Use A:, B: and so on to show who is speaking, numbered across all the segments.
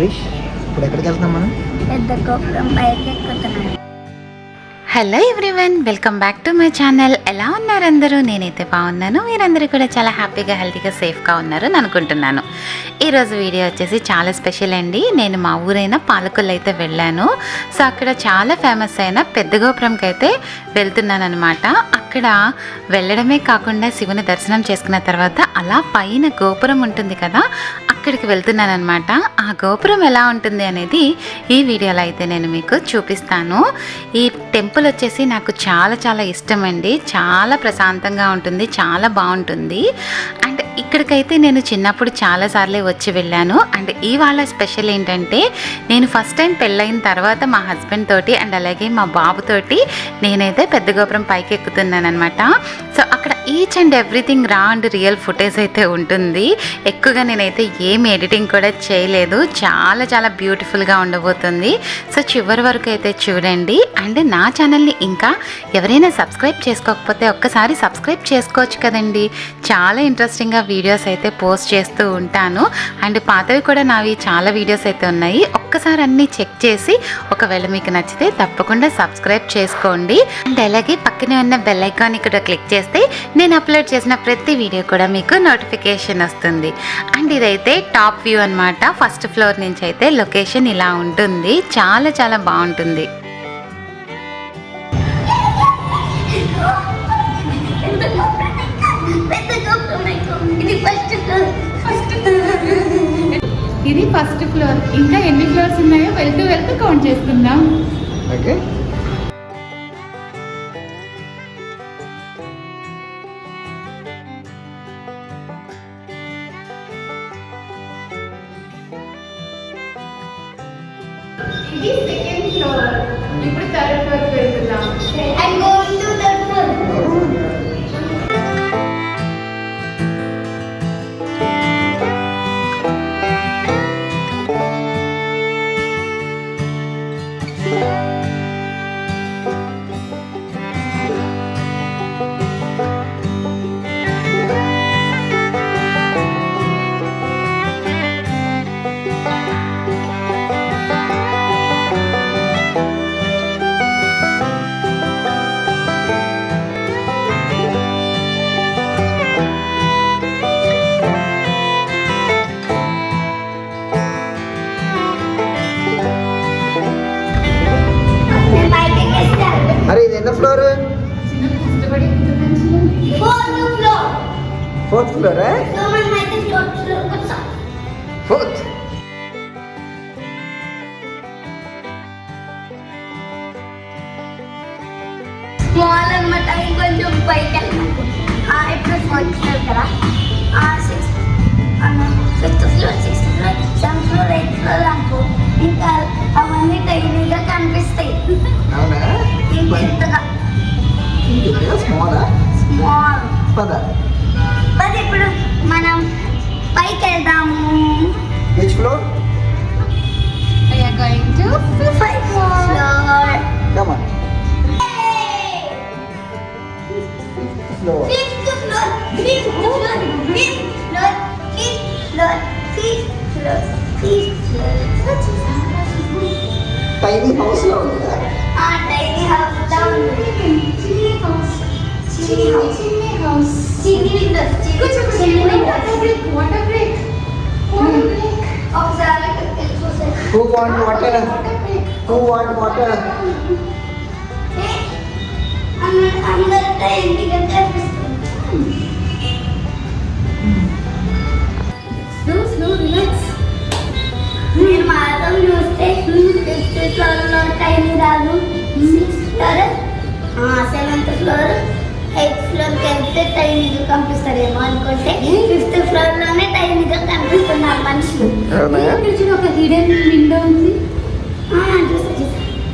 A: హరీష్ ఇప్పుడు ఎక్కడికి వెళ్తున్నాం మనం?
B: పెద్ద గోపురం
C: hello everyone welcome back to my channel ఎలా ఉన్నారు అందరూ? నేనైతే బాగున్నాను. మీరందరూ కూడా చాలా హ్యాపీగా హెల్తీగా సేఫ్గా ఉన్నారు అని అనుకుంటున్నాను ఈరోజు వీడియో వచ్చేసి చాలా స్పెషల్ అండి. నేను మా ఊరైన పాలకొల్లు అయితే వెళ్ళాను. సో అక్కడ చాలా ఫేమస్ అయిన పెద్ద గోపురంకి అయితే వెళ్తున్నాను అనమాట అక్కడ వెళ్ళడమే కాకుండా శివుని దర్శనం చేసుకున్న తర్వాత అలా పైన గోపురం ఉంటుంది కదా అక్కడికి వెళ్తున్నాను అనమాట ఆ గోపురం ఎలా ఉంటుంది అనేది ఈ వీడియోలో అయితే నేను మీకు చూపిస్తాను. ఈ టెంపుల్ వచ్చేసి నాకు చాలా చాలా ఇష్టం అండి చాలా ప్రశాంతంగా ఉంటుంది చాలా బాగుంటుంది. అండ్ ఇక్కడికైతే నేను చిన్నప్పుడు చాలాసార్లే వచ్చి వెళ్ళాను. అండ్ ఇవాళ స్పెషల్ ఏంటంటే నేను ఫస్ట్ టైం పెళ్ళైన తర్వాత మా హస్బెండ్ తోటి అండ్ అలాగే మా బాబుతోటి నేనైతే పెద్ద గోపురం పైకి ఎక్కుతున్నానమాట అనమాట సో అక్కడ each and everything raw and real footage అయితే ఉంటుంది. ఎక్కువగా నేనైతే ఏం ఎడిటింగ్ కూడా చేయలేదు. చాలా చాలా బ్యూటిఫుల్గా ఉండబోతుంది. సో చివరి వరకు అయితే చూడండి. అండ్ నా ఛానల్ని ఇంకా ఎవరైనా సబ్స్క్రైబ్ చేసుకోకపోతే ఒక్కసారి సబ్స్క్రైబ్ చేసుకోవచ్చు కదండి. చాలా ఇంట్రెస్టింగ్గా వీడియోస్ అయితే పోస్ట్ చేస్తూ ఉంటాను. అండ్ పాతవి కూడా నావి చాలా వీడియోస్ అయితే ఉన్నాయి. ఒక్కసారి అన్నీ చెక్ చేసి ఒకవేళ మీకు నచ్చితే తప్పకుండా సబ్స్క్రైబ్ చేసుకోండి. అండ్ అలాగే పక్కనే ఉన్న బెల్ ఐకాన్ ఇక్కడ క్లిక్ చేస్తే నేను అప్లోడ్ చేసిన ప్రతి వీడియో కూడా మీకు నోటిఫికేషన్ వస్తుంది. అండ్ ఇదైతే టాప్ వ్యూ అనమాట ఫస్ట్ ఫ్లోర్ నుంచి అయితే లొకేషన్ ఇలా ఉంటుంది. చాలా చాలా బాగుంటుంది.
B: ఇది ఫస్ట్
D: ఫ్లోర్. ఇంకా ఎన్ని ఫ్లోర్స్ ఉన్నాయో వెళ్తూ వెళ్తూ కౌంట్ చేసుకుందాం.
A: ఓకే.
D: ఇది సెకండ్ ఫ్లోర్ ఇప్పుడు థర్డ్ ఫ్లోర్ వెళ్తున్నాం.
A: Fourth floor. ఫోర్త్
B: స్మాల్ అనమాట ఇంకొంచెం పైకి ఇప్పుడు ఫోర్త్ ఫ్లోర్ కదా sixth fifth floor sixth floor seventh floor eighth floor అనుకో ఇంకా అవన్నీ టైనీగా కనిపిస్తాయి. ఇంకెంతగా?
A: స్మాల్ పద.
B: ఇప్పుడు మనం పైకి వెళ్దాము
D: चीनी विंडस चीनी winds water break
B: water break अब सारा
A: Who want water?
D: Who want
A: water? अंदर टाइम
B: भी करते हैं
D: स्लो स्लो रिलैक्स
B: फिर मारता हूँ नमस्ते। नमस्ते फ्लोर टाइम डालूँ सिक्स फ्लोर हाँ। सेवेंथ फ्लोर వెళ్తే టైనీగా కనిపిస్తారేమో అనుకుంటే ఫిఫ్త్ ఫ్లోర్లోనే టైనీగా కనిపిస్తున్నారు మనుషులు.
D: చూడు ఒక హిడెన్ విండో ఉంది.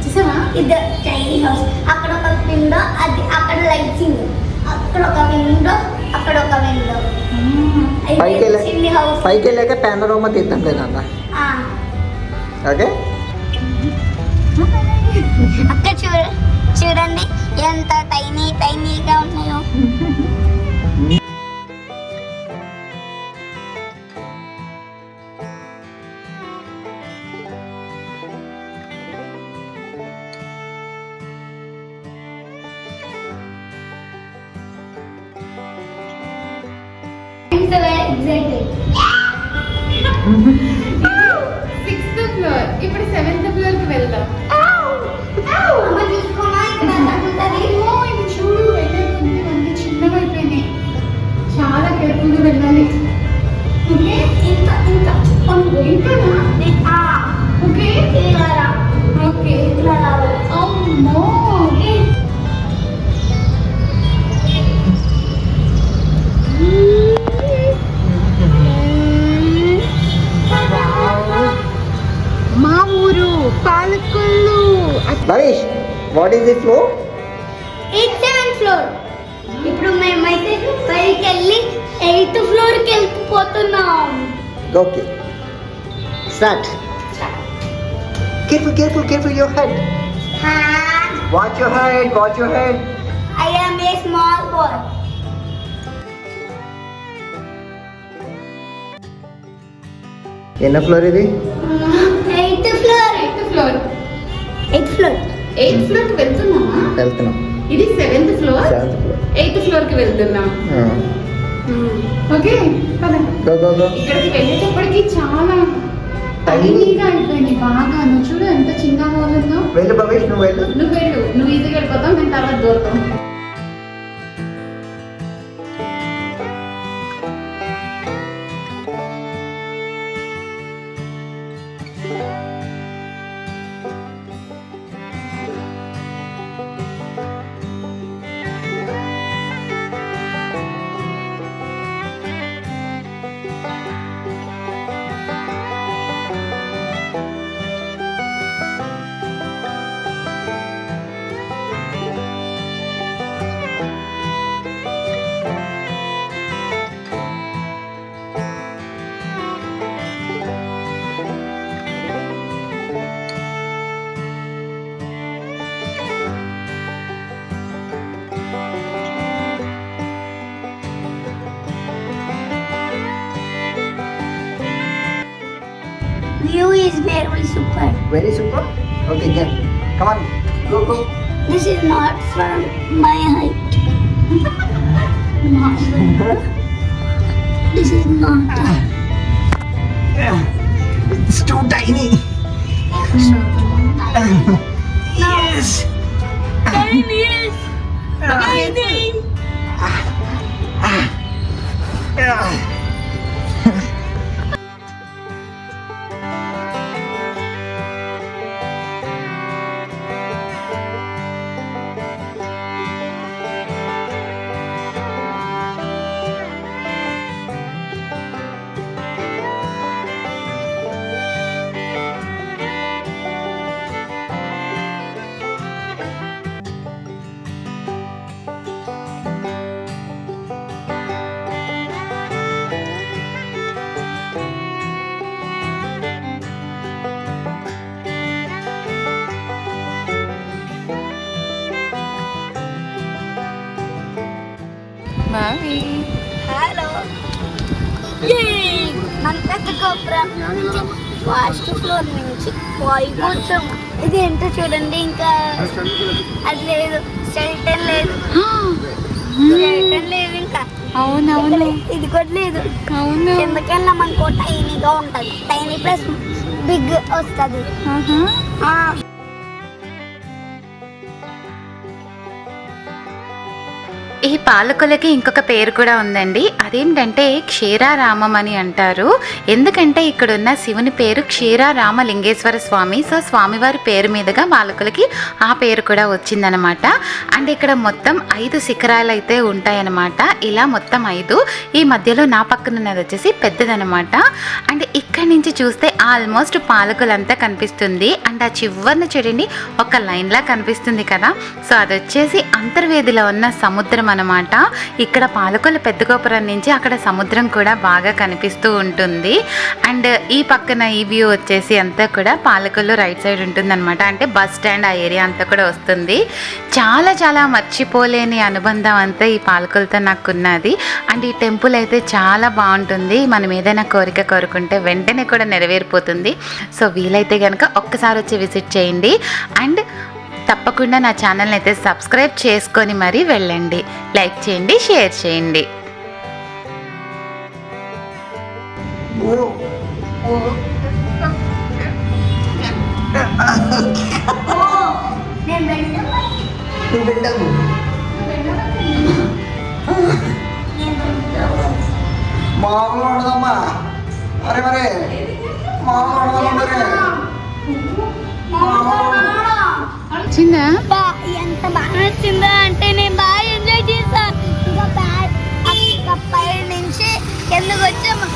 D: చూసావా?
B: ఇది టైనీ హౌస్. అక్కడ ఒక విండో అది అక్కడ లైటింగ్. అక్కడ ఒక విండో అక్కడ ఒక విండో.
A: పైకి వెళ్ళాక పానరోమా తీద్దాం
B: ఆ,
A: ఓకే.
B: అక్కడ చూడ చూడండి ఎంత టైనీ టైనీగా ఉన్నాయో. friends were excited.
A: What is the floor
B: eighth seventh floor ఇప్పుడు మేమైతే పైకి వెళ్ళి ఎయిత్ ఫ్లోర్కి వెళ్ళిపోతున్నాం
A: okay start careful careful careful your head watch your head watch your head
B: I am a small boy
A: ఎన్న ఫ్లోర్ ఇది
B: eighth floor
D: eighth floor
B: eighth floor
D: eighth ఫ్లోర్కి వెళ్తున్నామా
A: వెళ్తున్నాం.
D: ఇది seventh floor
A: seventh floor
D: eighth ఫ్లోర్కి వెళ్తున్నాం. Okay
A: go
D: ఇక్కడికి వెళ్ళేటప్పటికి చాలా టైనీగా అయిపోయింది బాగా. నువ్వు చూడు ఎంత చిన్న హోల్ ఉందో.
A: వెళ్ళు భవేష్ నువ్వు వెళ్ళు.
D: నువ్వు వెళ్ళు. నువ్వు ఈజీగా వెళ్ళిపోతావు నేను తర్వాత దూరతాం.
B: View is very super.
A: Very super? Okay, get. Come on. Go, go.
B: This is not for my height. not This is not.
A: It's too tiny. It's so
B: tiny. yes. Yes.
D: Amazing.
B: Ah. Ah. Yeah. మన పెద్ద గోపురం నుంచి first floor నుంచి వచ్చాము ఇది ఏంటో చూడండి ఇంకా అది లేదు స్కెల్టన్ లేదు. స్కెల్టన్ లేదు ఇంకా.
D: అవునవును.
B: ఇది కూడా లేదు.
D: అవును.
B: కిందకెళ్ళా మనకు టైనీగా ఉంటుంది. టైనీ ప్లస్ బిగ్ వస్తుంది.
C: ఈ పాలకులకి ఇంకొక పేరు కూడా ఉందండి. అదేంటంటే క్షీరారామం అని అంటారు. ఎందుకంటే ఇక్కడ ఉన్న శివుని పేరు క్షీరారామ లింగేశ్వర స్వామి. సో స్వామివారి పేరు మీదుగా పాలకులకి ఆ పేరు కూడా వచ్చిందనమాట. అండ్ ఇక్కడ మొత్తం ఐదు శిఖరాలు అయితే ఉంటాయన్నమాట ఇలా మొత్తం ఐదు. ఈ మధ్యలో నా పక్కన ఉన్నది వచ్చేసి పెద్దదనమాట. అండ్ ఇక్కడి నుంచి చూస్తే ఆల్మోస్ట్ పాలకులంతా కనిపిస్తుంది. అండ్ ఆ చివరిన చూడండి ఒక లైన్లా కనిపిస్తుంది కదా. సో అది వచ్చేసి అంతర్వేదిలో ఉన్న సముద్రం అనమాట ఇక్కడ పాలకొల పెద్ద గోపురం నుంచి అక్కడ సముద్రం కూడా బాగా కనిపిస్తూ ఉంటుంది. అండ్ ఈ పక్కన ఈ వ్యూ వచ్చేసి అంతా కూడా పాలకొల్లు రైట్ సైడ్ ఉంటుందన్నమాట. అంటే బస్ స్టాండ్ ఆ ఏరియా అంతా కూడా వస్తుంది. చాలా చాలా మర్చిపోలేని అనుబంధం అంతా ఈ పాలకొలతో నాకు ఉన్నది అండ్ ఈ టెంపుల్ అయితే చాలా బాగుంటుంది. మనం ఏదైనా కోరిక కోరుకుంటే వెంటనే కూడా నెరవేరిపోతుంది. సో వీలైతే కనుక ఒక్కసారి వచ్చి విజిట్ చేయండి. అండ్ తప్పకుండా నా ఛానల్ని అయితే సబ్స్క్రైబ్ చేసుకొని మరీ వెళ్ళండి. లైక్ చేయండి షేర్ చేయండి.
A: ఓ ఓ
B: ఓ నేను
A: నచ్చిందా? ఎంత
B: బాగా నచ్చిందా
A: అంటే నేను బాగా ఎంజాయ్ చేశాను ఇంకా నుంచి
B: ఎందుకు
D: వచ్చాము